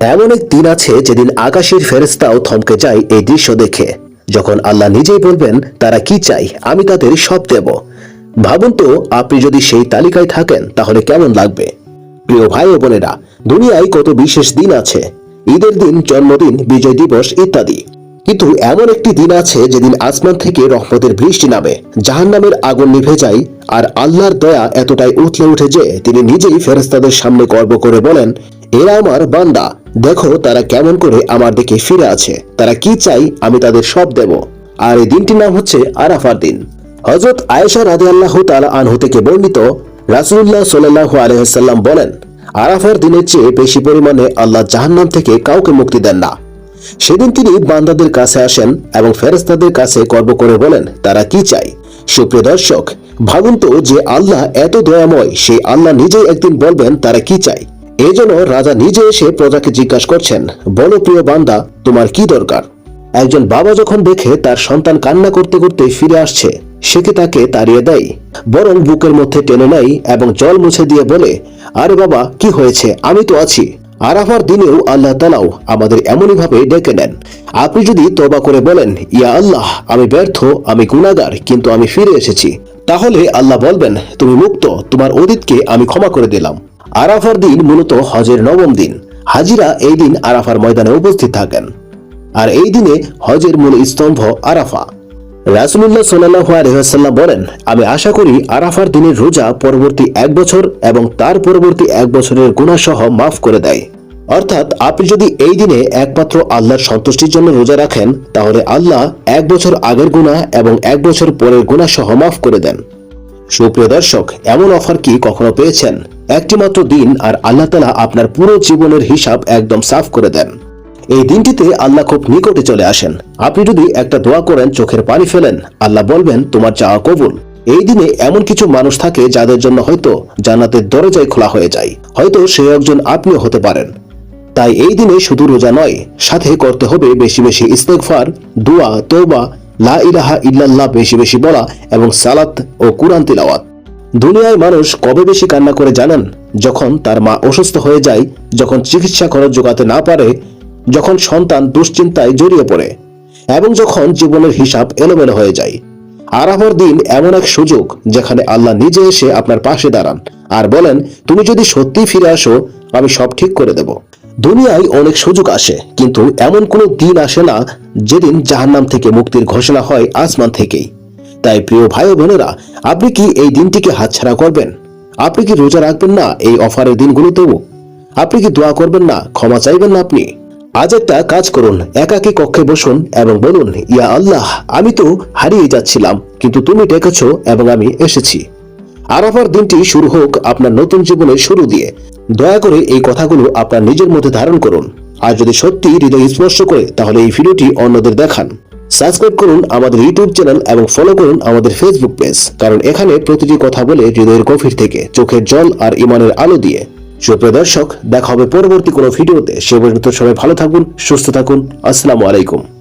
এমন এক দিন আছে যেদিন আকাশের ফেরেস্তাও থমকে যায় এই দৃশ্য দেখে। যখন আল্লাহ নিজেই বলবেন, তারা কি চাই আমি তাদের সব দেব। ভাবুন তো, আপনি যদি সেই তালিকায় থাকেন, তাহলে কেমন লাগবে? প্রিয় ভাই ও বোনেরা, দুনিয়ায় কত বিশেষ দিন আছে। ঈদের দিন, জন্মদিন, বিজয় দিবস ইত্যাদি। কিন্তু এমন একটি দিন আছে যেদিন আসমান থেকে রহমতের বৃষ্টি নামে। জাহান নামের আগুন নিভে যায় আর আল্লাহর দয়া এতটাই উঠলে উঠে যে তিনি নিজেই ফেরেস্তাদের সামনে গর্ব করে বলেন, এরা আমার বান্দা। দেখো তারা কেমন করে আমার দিকে ফিরে আছে। তারা কি চাই আমি তাদের সব দেব। আর এই দিনটির নাম হচ্ছে আরাফার দিন। হজরত আয়েশা রাজি আল্লাহ তালা আনহু থেকে বর্ণিত রাসুল্লাহ সাল্লাহ আলহাম বলেন, আরাফার দিনের চেয়ে বেশি পরিমাণে আল্লাহ জাহান্নাম থেকে কাউকে মুক্তি দেন না। সেদিন তিনি বান্দাদের কাছে আসেন এবং ফেরেস্তাদের কাছে গর্ব করে বলেন, তারা কি চাই সুপ্রিয় দর্শক ভাবুন তো যে আল্লাহ এত দয়াময়, সেই আল্লাহ নিজেই একদিন বলবেন তারা কি চাই এই জন্য রাজা নিজে এসে প্রজাকে জিজ্ঞাসা করছেন, বলো প্রিয় বান্দা, তোমার কি দরকার? একজন বাবা যখন দেখে তার সন্তান কান্না করতে করতে ফিরে আসছে, সে কি তাকে তাড়িয়ে দেয়? বরং বুকের মধ্যে টেনে নেয় এবং জল মুছে দিয়ে বলে, আরে বাবা, কি হয়েছে? আমি তো আছি। আরাফার দিনেও আল্লাহ তালাও আমাদের এমনই ভাবে ডেকে নেন। আপনি যদি তবা করে বলেন, ইয়া আল্লাহ, আমি ব্যর্থ, আমি গুণাগার কিন্তু আমি ফিরে এসেছি। তাহলে আল্লাহ বলবেন, তুমি মুক্ত, তোমার অতীতকে আমি ক্ষমা করে দিলাম। আরাফার দিন মূলত হজের নবম দিন। হাজিরা এই দিন আরাফার ময়দানে উপস্থিত থাকেন। আর এই দিনে হজের মূল স্তম্ভ আরাফা। রাসুলুল্লাহ সাল্লাহ আলহাম বলেন, আমি আশা করি আরাফার দিনের রোজা পরবর্তী এক বছর এবং তার পরবর্তী এক বছরের গুণাসহ মাফ করে দেয়। অর্থাৎ আপনি যদি এই দিনে একমাত্র আল্লাহর সন্তুষ্টির জন্য রোজা রাখেন, তাহলে আল্লাহ এক বছর আগের গুণা এবং এক বছর পরের গুণা সহ মাফ করে দেন। সুপ্রিয় দর্শক, এমন অফার কি কখনো পেয়েছেন? একটি মাত্র দিন আর আল্লাহ তালা আপনার পুরো জীবনের হিসাব একদম সাফ করে দেন। এই দিনটিতে আল্লাহ খুব নিকটে চলে আসেন। আপনি যদি একটা দোয়া করেন, চোখের পানি ফেলেন, আল্লাহ বলবেন, তোমার চাওয়া কবুল। এই দিনে এমন কিছু মানুষ থাকে যাদের জন্য হয়তো জান্নাতের দরজায় খোলা হয়ে যায়। হয়তো সে একজন আপনিও হতে পারেন। তাই এই দিনে শুধু রোজা নয়, সাথে করতে হবে বেশি বেশি ইস্তেগফার, দোয়া তৌবা লা ইলাহা ইল্লাল্লাহ বেশি বেশি বলা এবং সালাত ও কুরআন তিলাওয়াত। দুনিয়ায় মানুষ কবে বেশি কান্না করে জানেন? যখন তার মা অসুস্থ হয়ে যায়, যখন চিকিৎসা খরচ জোগাতে না পারে, যখন সন্তান দুশ্চিন্তায় জড়িয়ে পড়ে, এবং যখন জীবনের হিসাব এলোমেলো হয়ে যায়। আরাফার দিন এমন এক সুযোগ যেখানে আল্লাহ নিজে এসে আপনার পাশে দাঁড়ান আর বলেন, তুমি যদি সত্যি ফিরে আসো, আমি সব ঠিক করে দেব। দুনিয়ায় অনেক সুযোগ আসে, কিন্তু এমন কোনো দিন আসে না যেদিন জাহান্নাম থেকে মুক্তির ঘোষণা হয় আসমান থেকেই। তাই প্রিয় ভাই বোনেরা, আপনি কি এই দিনটিকে হাতছাড়া করবেন? আপনি কি রোজা রাখবেন না এই অফারের দিনগুলোতেও? আপনি কি দোয়া করবেন না, ক্ষমা চাইবেন না আপনি? আজ একটা কাজ করুন, একাকী কক্ষে বসুন এবং বলুন, ইয়া আল্লাহ, আমি তো হারিয়ে যাচ্ছিলাম, কিন্তু তুমি ডেকেছ এবং আমি এসেছি। আরাফার দিনটি শুরু হোক আপনার নতুন জীবনের শুরু দিয়ে। দয়া করে এই কথাগুলো আপনার নিজের মধ্যে ধারণ করুন। আর যদি সত্যি হৃদয় স্পর্শ করে, তাহলে এই ভিডিওটি অন্যদের দেখান। সাবস্ক্রাইব করুন আমাদের ইউটিউব চ্যানেল এবং ফলো করুন আমাদের ফেসবুক পেজ কারণ এখানে প্রতিটি কথা বলে হৃদয়ের গভীর থেকে, চোখের জল আর ইমানের আলো দিয়ে। সুপ্রিয় দর্শক, দেখা হবে পরবর্তী কোনো ভিডিওতে। সে পর্যন্ত সবাই ভালো থাকুন, সুস্থ থাকুন। আসসালামু আলাইকুম।